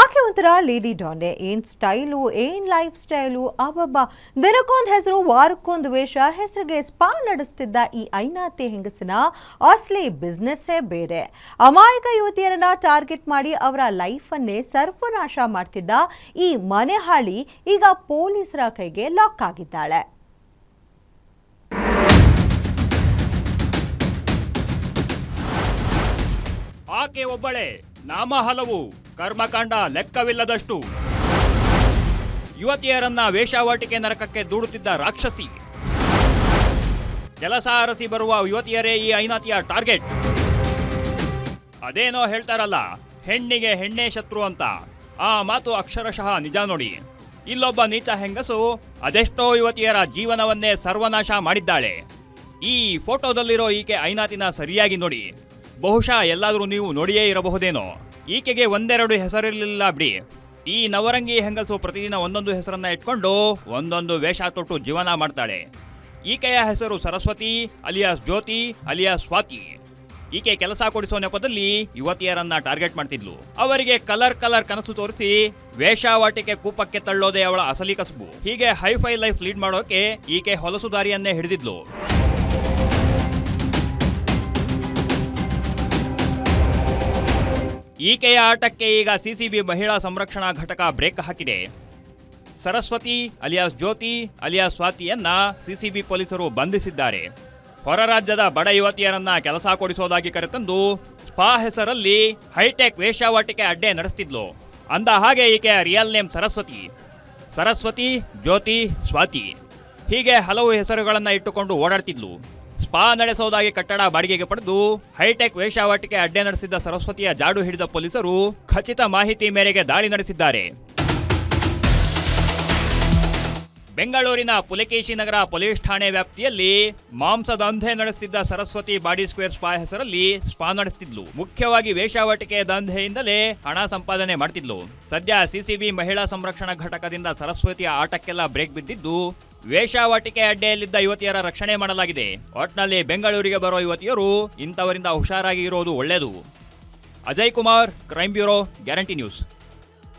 ಆಕೆ ಒಂಥರ ಲೇಡಿ ಡಾನೆ ಏನ್ ಸ್ಟೈಲು, ಏನ್ ಲೈಫ್ ಸ್ಟೈಲು, ಅಬ್ಬಬ್ಬ. ದಿನಕ್ಕೊಂದು ಹೆಸರು, ವಾರಕ್ಕೊಂದು ವೇಷ, ಹೆಸರಿಗೆ ಸ್ಪಾ ನಡೆಸ್ತಿದ್ದ ಈ ಐನಾತಿ ಹೆಂಗಸಿನ ಅಸ್ಲಿ ಬಿಸ್ನೆಸ್ಸೇ ಬೇರೆ. ಅಮಾಯಕ ಯುವತಿಯರನ್ನ ಟಾರ್ಗೆಟ್ ಮಾಡಿ ಅವರ ಲೈಫನ್ನೇ ಸರ್ವನಾಶ ಮಾಡ್ತಿದ್ದ ಈ ಮನೆಹಾಳಿ ಈಗ ಪೊಲೀಸರ ಕೈಗೆ ಲಾಕ್ ಆಗಿದ್ದಾಳೆ. ಆಕೆ ಒಬ್ಬಳೆ. ನಾಮ ಹಲವು ಕರ್ಮಕಾಂಡ ಲೆಕ್ಕವಿಲ್ಲದಷ್ಟು. ಯುವತಿಯರನ್ನ ವೇಷಾವಾಟಿಕೆ ನರಕಕ್ಕೆ ದೂಡುತ್ತಿದ್ದ ರಾಕ್ಷಸಿ. ಕೆಲಸ ಅರಸಿ ಬರುವ ಯುವತಿಯರೇ ಈ ಐನಾತಿಯ ಟಾರ್ಗೆಟ್. ಅದೇನೋ ಹೇಳ್ತಾರಲ್ಲ, ಹೆಣ್ಣಿಗೆ ಹೆಣ್ಣೇ ಶತ್ರು ಅಂತ. ಆ ಮಾತು ಅಕ್ಷರಶಃ ನಿಜ ನೋಡಿ. ಇಲ್ಲೊಬ್ಬ ನೀಚ ಹೆಂಗಸು ಅದೆಷ್ಟೋ ಯುವತಿಯರ ಜೀವನವನ್ನೇ ಸರ್ವನಾಶ ಮಾಡಿದ್ದಾಳೆ. ಈ ಫೋಟೋದಲ್ಲಿರೋ ಈಕೆ ಐನಾತಿನ ಸರಿಯಾಗಿ ನೋಡಿ. ಬಹುಶಃ ಎಲ್ಲಾದರೂ ನೀವು ನೋಡಿಯೇ ಇರಬಹುದೇನೋ. ಈಕೆಗೆ ಒಂದೆರಡು ಹೆಸರಿರಲಿಲ್ಲ ಬಿಡಿ. ಈ ನವರಂಗಿ ಹೆಂಗಸು ಪ್ರತಿದಿನ ಒಂದೊಂದು ಹೆಸರನ್ನ ಇಟ್ಕೊಂಡು ಒಂದೊಂದು ವೇಷ ತೊಟ್ಟು ಜೀವನ ಮಾಡ್ತಾಳೆ. ಈಕೆಯ ಹೆಸರು ಸರಸ್ವತಿ, ಅಲಿಯಾಸ್ ಜ್ಯೋತಿ, ಅಲಿಯಾಸ್ ಸ್ವಾತಿ. ಈಕೆ ಕೆಲಸ ಕೊಡಿಸೋ ನೆಪದಲ್ಲಿ ಯುವತಿಯರನ್ನ ಟಾರ್ಗೆಟ್ ಮಾಡ್ತಿದ್ಲು. ಅವರಿಗೆ ಕಲರ್ ಕಲರ್ ಕನಸು ತೋರಿಸಿ ವೇಷಾವಾಟಿಕೆ ಕೂಪಕ್ಕೆ ತಳ್ಳೋದೇ ಅವಳ ಅಸಲಿ ಕಸಬು. ಹೀಗೆ ಹೈಫೈ ಲೈಫ್ ಲೀಡ್ ಮಾಡೋಕೆ ಈಕೆ ಹೊಲಸು ದಾರಿಯನ್ನೇ ಹಿಡಿದಿದ್ಲು. ಈಕೆಯ ಆಟಕ್ಕೆ ಈಗ ಸಿಸಿಬಿ ಮಹಿಳಾ ಸಂರಕ್ಷಣಾ ಘಟಕ ಬ್ರೇಕ್ ಹಾಕಿದೆ. ಸರಸ್ವತಿ ಅಲಿಯಾಸ್ ಜ್ಯೋತಿ, ಅಲಿಯಾಸ್ ಸ್ವಾತಿಯನ್ನ ಸಿಸಿಬಿ ಪೊಲೀಸರು ಬಂಧಿಸಿದ್ದಾರೆ. ಹೊರ ರಾಜ್ಯದ ಬಡ ಯುವತಿಯರನ್ನ ಕೆಲಸ ಕೊಡಿಸೋದಾಗಿ ಕರೆತಂದು ಸ್ಪಾ ಹೆಸರಲ್ಲಿ ಹೈಟೆಕ್ ವೇಷಾವಾಟಿಕೆ ಅಡ್ಡೆ ನಡೆಸ್ತಿದ್ಲು. ಅಂದ ಹಾಗೆ ಈಕೆಯ ರಿಯಲ್ ನೇಮ್ ಸರಸ್ವತಿ. ಸರಸ್ವತಿ, ಜ್ಯೋತಿ, ಸ್ವಾತಿ ಹೀಗೆ ಹಲವು ಹೆಸರುಗಳನ್ನು ಇಟ್ಟುಕೊಂಡು ಓಡಾಡ್ತಿದ್ಲು. ಸ್ಪಾ ನಡೆಸೋದಾಗಿ ಕಟ್ಟಡ ಬಾಡಿಗೆಗೆ ಪಡೆದು ಹೈಟೆಕ್ ವೇಷಾವಾಟಿಕೆ ಅಡ್ಡೆ ನಡೆಸಿದ್ದ ಸರಸ್ವತಿಯ ಜಾಡು ಹಿಡಿದ ಪೊಲೀಸರು ಖಚಿತ ಮಾಹಿತಿ ಮೇರೆಗೆ ದಾಳಿ ನಡೆಸಿದ್ದಾರೆ. ಬೆಂಗಳೂರಿನ ಪುಲಕೇಶಿ ನಗರ ಪೊಲೀಸ್ ಠಾಣೆ ವ್ಯಾಪ್ತಿಯಲ್ಲಿ ಮಾಂಸದಂಧೆ ನಡೆಸುತ್ತಿದ್ದ ಸರಸ್ವತಿ ಬಾಡಿ ಸ್ಕ್ವೇರ್ ಸ್ಪಾ ಹೆಸರಲ್ಲಿ ಸ್ಪಾ ನಡೆಸುತ್ತಿದ್ಲು ಮುಖ್ಯವಾಗಿ ವೇಷಾವಟಿಕೆ ದಂಧೆಯಿಂದಲೇ ಹಣ ಸಂಪಾದನೆ ಮಾಡ್ತಿದ್ಲು. ಸದ್ಯ ಸಿಸಿಬಿ ಮಹಿಳಾ ಸಂರಕ್ಷಣಾ ಘಟಕದಿಂದ ಸರಸ್ವತಿಯ ಆಟಕ್ಕೆಲ್ಲ ಬ್ರೇಕ್ ಬಿದ್ದಿದ್ದು ವೇಷಾವಾಟಿಕೆ ಅಡ್ಡೆಯಲ್ಲಿದ್ದ ಯುವತಿಯರ ರಕ್ಷಣೆ ಮಾಡಲಾಗಿದೆ. ಒಟ್ನಲ್ಲಿ ಬೆಂಗಳೂರಿಗೆ ಬರೋ ಯುವತಿಯರು ಇಂಥವರಿಂದ ಹುಷಾರಾಗಿ ಇರೋದು ಒಳ್ಳೆಯದು Ajay Kumar crime bureau, guarantee news.